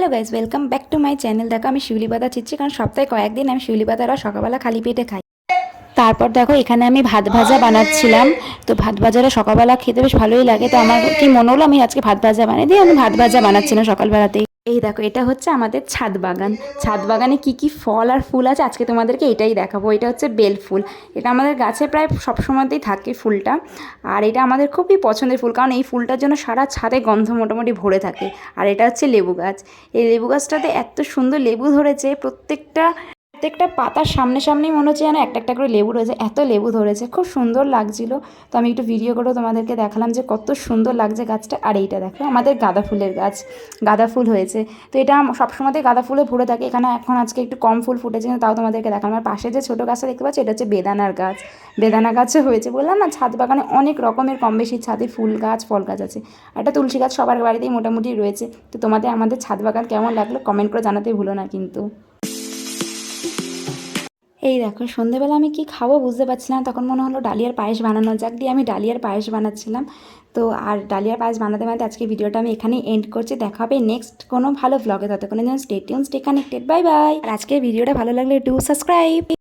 Hello guys welcome back to my channel দেখো, আমি শিউলি পাতা চিচ্ছি, কারণ সপ্তাহে কয়েকদিন আমি শিউলি পাতারা সকালবেলা খালি পেটে খাই। তারপর দেখো, এখানে আমি ভাত ভাজা বানাচ্ছিলাম। তো ভাত ভাজাটা সকালবেলা খেতে বেশ ভালোই লাগে। তো আমার কি মনে হলো আমি আজকে ভাত ভাজা বানিয়ে দিয়ে আমি ভাত ভাজা বানাচ্ছিলাম সকালবেলাতেই। এই দেখো, এটা হচ্ছে আমাদের ছাদ বাগান। ছাদ বাগানে কি কি ফল আর ফুল আছে আজকে তোমাদেরকে এটাই দেখাবো। এটা হচ্ছে বেল ফুল। এটা আমাদের গাছে প্রায় সবসময়তেই থাকে ফুলটা। আর এটা আমাদের খুবই পছন্দের ফুল, কারণ এই ফুলটার জন্য সারা ছাদে গন্ধ মোটামুটি ভরে থাকে। আর এটা হচ্ছে লেবু গাছ। এই লেবু গাছটাতে এত সুন্দর লেবু ধরেছে, প্রত্যেকটা প্রত্যেকটা পাতার সামনে সামনেই মনে হচ্ছে যেন একটা একটা করে লেবু রয়েছে, এত লেবু ধরেছে, খুব সুন্দর লাগছিল। তো আমি একটু ভিডিও করে তোমাদেরকে দেখালাম যে কত সুন্দর লাগছে গাছটা। আর এইটা দেখো, আমাদের গাঁদা ফুলের গাছ, গাঁদা ফুল হয়েছে। তো এটা সবসময়তেই গাঁদা ফুলে ভরে থাকে। এখানে এখন আজকে একটু কম ফুল ফুটেছে, কিন্তু তাও তোমাদেরকে দেখালাম। আর পাশে যে ছোটো গাছটা দেখতে পাচ্ছি, এটা হচ্ছে বেদানার গাছ। বেদানা গাছও হয়েছে। বললাম না, ছাদ বাগানে অনেক রকমের কম বেশি ছাদে ফুল গাছ, ফল গাছ আছে। আর একটা তুলসী গাছ সবার বাড়িতেই মোটামুটি রয়েছে। তো তোমাদের আমাদের ছাদ বাগান কেমন লাগল কমেন্ট করে জানাতে ভুলো না কিন্তু। এই দেখো, সন্ধেবেলা আমি কি খাব বুঝতে পারছিলাম তখন মনে হলো ডালিয়ার পায়েস বানানো যাক। দিয়ে আমি ডালিয়ার পায়েস বানাচ্ছিলাম। তো আর ডালিয়ার পায়েস বানাতে বানাতে আজকে ভিডিওটা আমি এখানেই এন্ড করছি। দেখা হবে নেক্সট কোনো ভালো ব্লগে ততক্ষণের জন্য stay tuned stay connected bye bye আর আজকের ভিডিওটা ভালো লাগলে ডু সাবস্ক্রাইব